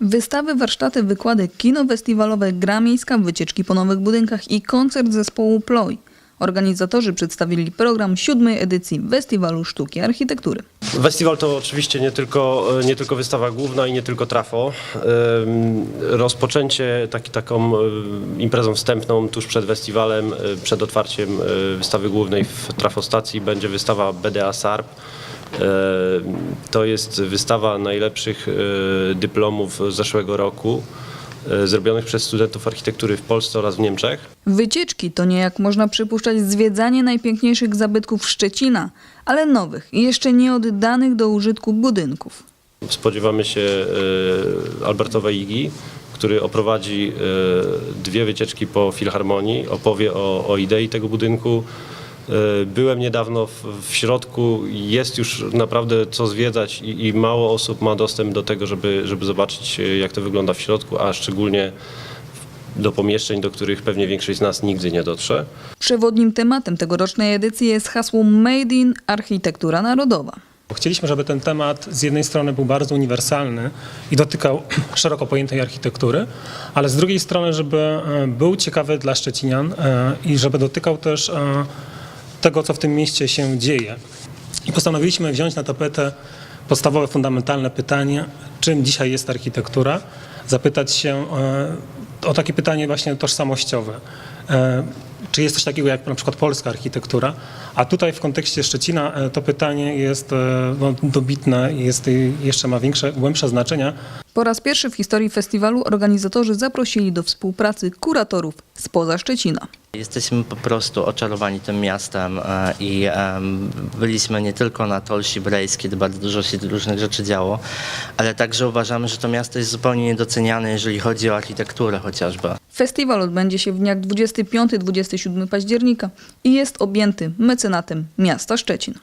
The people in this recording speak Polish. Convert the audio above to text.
Wystawy, warsztaty, wykłady, kino festiwalowe, gra miejska, wycieczki po nowych budynkach i koncert zespołu Ploj. Organizatorzy przedstawili program siódmej edycji Festiwalu Sztuki Architektury. Festiwal to oczywiście nie tylko, nie tylko wystawa główna i nie tylko trafo. Rozpoczęcie taki, taką y, imprezą wstępną tuż przed festiwalem, y, przed otwarciem wystawy głównej w trafostacji będzie wystawa BDA SARP. Ym, To jest wystawa najlepszych y, dyplomów zeszłego roku, y, zrobionych przez studentów architektury w Polsce oraz w Niemczech. Wycieczki to nie jak można przypuszczać zwiedzanie najpiękniejszych zabytków Szczecina, ale nowych i jeszcze nie oddanych do użytku budynków. Spodziewamy się e, Albertowej Igi, który oprowadzi e, dwie wycieczki po Filharmonii, opowie o, o idei tego budynku. E, Byłem niedawno w, w środku, jest już naprawdę co zwiedzać i, i mało osób ma dostęp do tego, żeby, żeby zobaczyć e, jak to wygląda w środku, a szczególnie do pomieszczeń, do których pewnie większość z nas nigdy nie dotrze. Przewodnim tematem tegorocznej edycji jest hasło Made in Architektura Narodowa. Chcieliśmy, żeby ten temat z jednej strony był bardzo uniwersalny i dotykał szeroko pojętej architektury, ale z drugiej strony, żeby e, był ciekawy dla Szczecinian i żeby dotykał też tego, co w tym mieście się dzieje. I postanowiliśmy wziąć na tapetę podstawowe, fundamentalne pytanie, czym dzisiaj jest architektura, zapytać się e, o takie pytanie właśnie tożsamościowe. E, Czy jest coś takiego jak na przykład polska architektura? A tutaj w kontekście Szczecina e, to pytanie jest e, no, dobitne i jest, i jeszcze ma większe, głębsze znaczenie. Po raz pierwszy w historii festiwalu organizatorzy zaprosili do współpracy kuratorów spoza Szczecina. Jesteśmy po prostu oczarowani tym miastem e, i byliśmy nie tylko na Tolsi Brejs, kiedy bardzo dużo się różnych rzeczy działo, ale także uważamy, że to miasto jest zupełnie niedoceniane, jeżeli chodzi o architekturę chociażby. Festiwal odbędzie się w dniach 25-27 października i jest objęty mecenatem miasta Szczecin.